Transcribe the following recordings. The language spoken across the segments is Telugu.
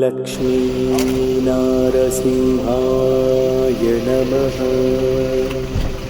लक्ष्मीनारसिंहाय नमः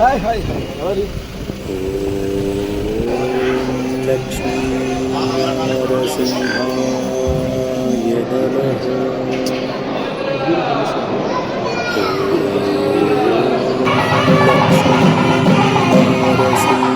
हाय हाय लक्ष्मीनारसिंहाय नमः लक्ष्मीनारसिंह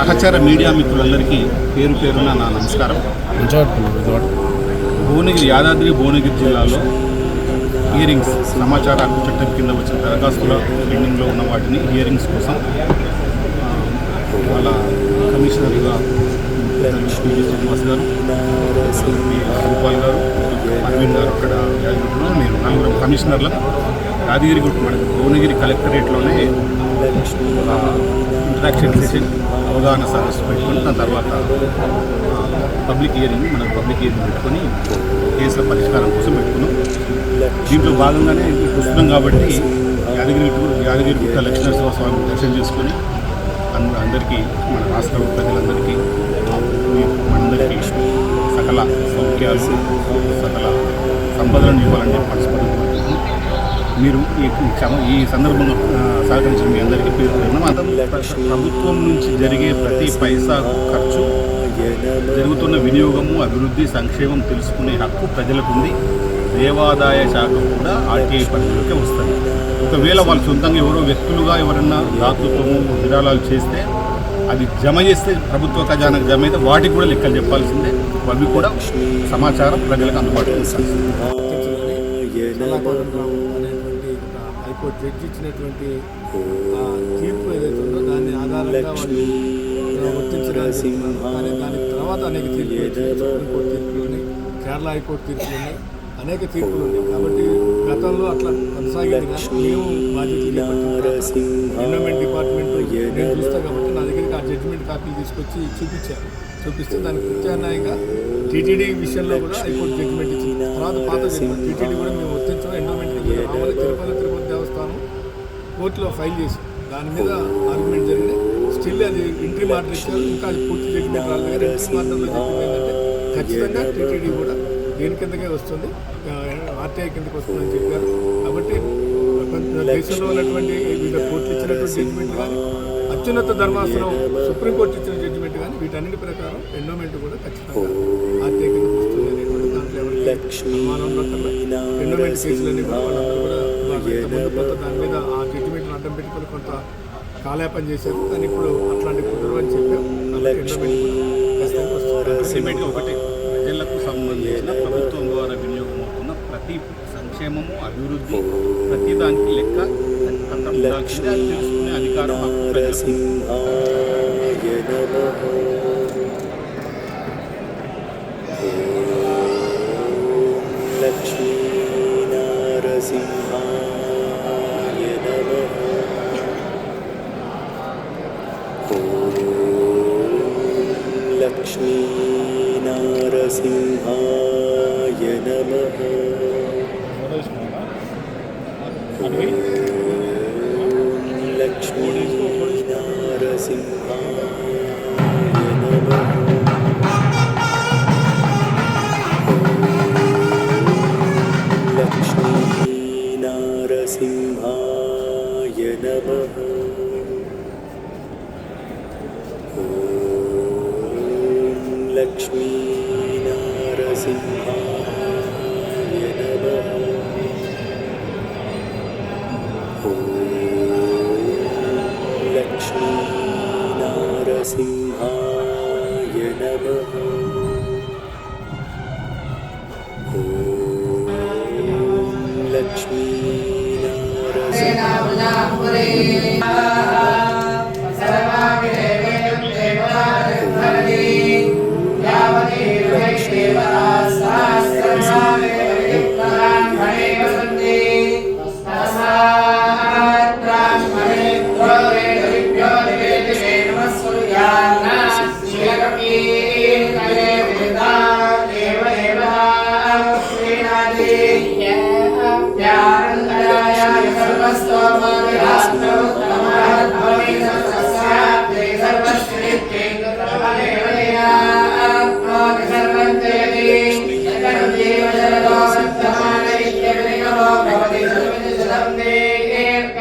సహచర మీడియా మిత్రులందరికీ పేరు పేరున నా నమస్కారం. భువనగిరి యాదాద్రి భువనగిరి జిల్లాలో హియరింగ్స్ సమాచార హక్కు చట్టం కింద వచ్చిన దరఖాస్తుల పెండింగ్లో ఉన్న వాటిని హియరింగ్స్ కోసం వాళ్ళ కమిషనర్గా శ్రీనివాస్ గారు గోపాల్ గారు అరవింద్ గారు అక్కడ యాదగిరిలో నేను నలుగురు కమిషనర్ల. యాదగిరి మన భువనగిరి కలెక్టరేట్లోనే ఇంటరాక్షన్ సెషన్ అవగాహన సదస్సు పెట్టుకుని దాని తర్వాత పబ్లిక్ హియరింగ్ మనం పబ్లిక్ హియరింగ్ పెట్టుకొని కేసుల పరిష్కారం కోసం పెట్టుకున్నాం. దీంట్లో భాగంగానే ఇప్పుడు వస్తున్నాం కాబట్టి యాదగిరి యాదగిరి గుట్ట లక్ష్మీనరసింహ స్వామి దర్శనం చేసుకొని అంద అందరికీ మన రాష్ట్ర ప్రజలందరికీ మనందరికీ సకల సౌఖ్యాలు సకల సంపదలను ఇవ్వాలని చెప్పి మీరు ఈ ఈ సందర్భంలో సహకరించిన మీ అందరికీ పేరు ప్రభుత్వం నుంచి జరిగే ప్రతి పైసా ఖర్చు జరుగుతున్న వినియోగము అభివృద్ధి సంక్షేమం తెలుసుకునే హక్కు ప్రజలకు ఉంది దేవాదాయ శాఖ కూడా ఆర్టీఐ పరిధిలోకి వస్తుంది. ఒకవేళ వాళ్ళు సొంతంగా ఎవరో వ్యక్తులుగా ఎవరన్నా దాతృత్వము విరాళాలు చేస్తే అది జమ చేస్తే ప్రభుత్వ ఖజానాకు జమ అయితే వాటికి కూడా లెక్కలు చెప్పాల్సిందే. అవి కూడా సమాచారం ప్రజలకు అందుబాటులో ఉంచాల్సిందే ఒక హైకోర్టు జడ్జి ఇచ్చినటువంటి తీర్పు ఏదైతే ఉందో దాన్ని ఆధారంగా వాళ్ళు వర్తించడానికి కానీ దాని తర్వాత అనేక తీర్పులు వచ్చాయి. సుప్రీంకోర్టు తీర్పులు కేరళ హైకోర్టు తీర్పులు ఉన్నాయి అనేక తీర్పులు ఉన్నాయి. కాబట్టి గతంలో అట్లా కొనసాగింది కానీ మేము బాధ్యతలు ఎన్విరాన్మెంట్ డిపార్ట్మెంట్ నేను చూస్తా కాబట్టి నా దగ్గరికి ఆ జడ్జిమెంట్ కాపీలు తీసుకొచ్చి చూపించారు. చూపిస్తే దానికి ప్రత్యామ్నాయంగా టీటీడీ విషయంలో కూడా హైకోర్టు జడ్జిమెంట్ తర్వాత పాత టీటీడీ కూడా మేము వర్తించడం ఎండోమెంట్ తిరుపతి తిరుపతి దేవస్థానం కోర్టులో ఫైల్ చేసి దాని మీద ఆర్గ్యుమెంట్ జరిగింది. స్టిల్ అది ఎంట్రీ మార్టర్ ఇచ్చారు. ఇంకా అది పూర్తి జడ్జిమెంట్ రాలేదు. కానీ ఎంట్రీ మార్టర్లో చెప్పింది ఏంటంటే ఖచ్చితంగా టీటీడీ కూడా దేని కిందకే వస్తుంది? ఆర్టీఐ కిందకి వస్తుందని చెప్పారు. కాబట్టి దేశంలో ఉన్నటువంటి వివిధ కోర్టులు ఇచ్చినటువంటి జడ్జిమెంట్ కానీ అత్యున్నత ధర్మాసనం సుప్రీంకోర్టు ఇచ్చిన జడ్జిమెంట్ కానీ వీటన్నిటి ప్రకారం ఎండోమెంట్ కూడా ఖచ్చితంగా వస్తుంది ఉండకుండా ఎండోమెంట్ కేసులన్నీ కూడా వాళ్ళందరూ కూడా కొంత దాని మీద ఆ జడ్జిమెంట్ అడ్డం పెట్టుకొని కొంత కాలాపన చేశారు. కానీ ఇప్పుడు అట్లాంటి కుదరవు అని చెప్పాం. ఎండోమెంట్ ఒకటే ప్రజలకు సంబంధించిన ప్రభుత్వం ద్వారా వినియోగం అవుతున్న ప్రతి సంక్షేమము అభివృద్ధి ప్రతి దానికి లెక్క తెలుసుకునే అధికారం नरसिंहाय नमः लक्ष्मी नरसिंहाय नमः लक्ष्मी नरसिंहाय नमः लक्ष्मीनारसिंहाय नमः। ऊ लक्ष्मी नारसिंहायनव